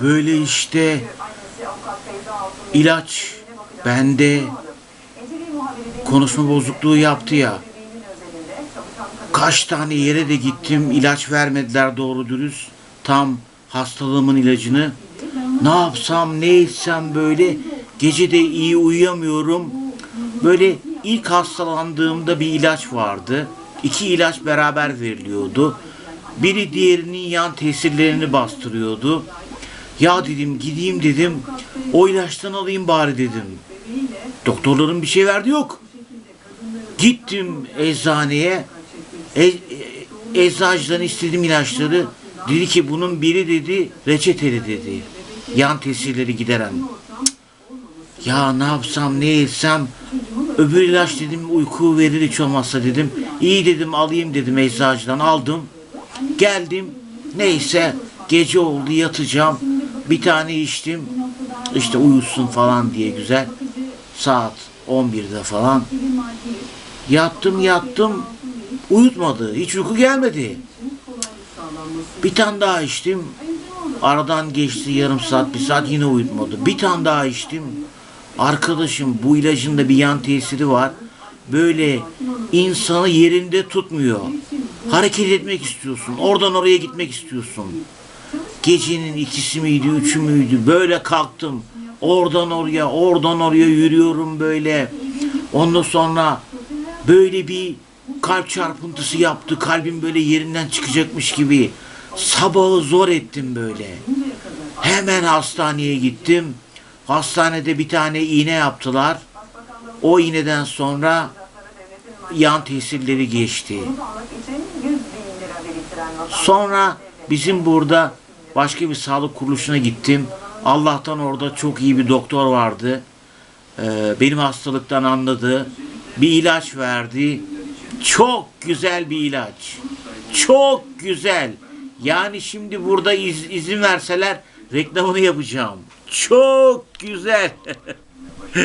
Böyle işte ilaç bende konuşma bozukluğu yaptı ya. Kaç tane yere de gittim ilaç vermediler doğru dürüst. Tam hastalığımın ilacını. Ne yapsam ne etsem böyle gece de iyi uyuyamıyorum. Böyle ilk hastalandığımda bir ilaç vardı. İki ilaç beraber veriliyordu. Biri diğerinin yan tesirlerini bastırıyordu. Ya dedim gideyim dedim. O ilaçtan alayım bari dedim. Doktorların bir şey verdi yok. Gittim eczaneye. E, e, eczacıdan istedim ilaçları. Dedi ki bunun biri dedi reçeteli dedi. Yan tesirleri gideren. Ya ne yapsam ne etsem öbür ilaç dedim uyku verir hiç olmazsa dedim. İyi dedim alayım dedim eczacıdan aldım. Geldim neyse gece oldu yatacağım. Bir tane içtim. İşte uyusun falan diye güzel. Saat 11'de falan. Yattım yattım. Uyutmadı. Hiç uyku gelmedi. Bir tane daha içtim. Aradan geçti yarım saat, bir saat yine uyutmadı. Bir tane daha içtim. Arkadaşım bu ilacın da bir yan tesiri var. Böyle insanı yerinde tutmuyor. Hareket etmek istiyorsun. Oradan oraya gitmek istiyorsun. Gecenin ikisi miydi, üçü müydü? Böyle kalktım. Oradan oraya, oradan oraya yürüyorum böyle. Ondan sonra böyle bir kalp çarpıntısı yaptı. Kalbim böyle yerinden çıkacakmış gibi. Sabahı zor ettim böyle. Hemen hastaneye gittim. Hastanede bir tane iğne yaptılar. O iğneden sonra yan tesirleri geçti. Sonra bizim burada başka bir sağlık kuruluşuna gittim. Allah'tan orada çok iyi bir doktor vardı. Ee, benim hastalıktan anladı. Bir ilaç verdi. Çok güzel bir ilaç. Çok güzel. Yani şimdi burada iz- izin verseler reklamını yapacağım. Çok güzel.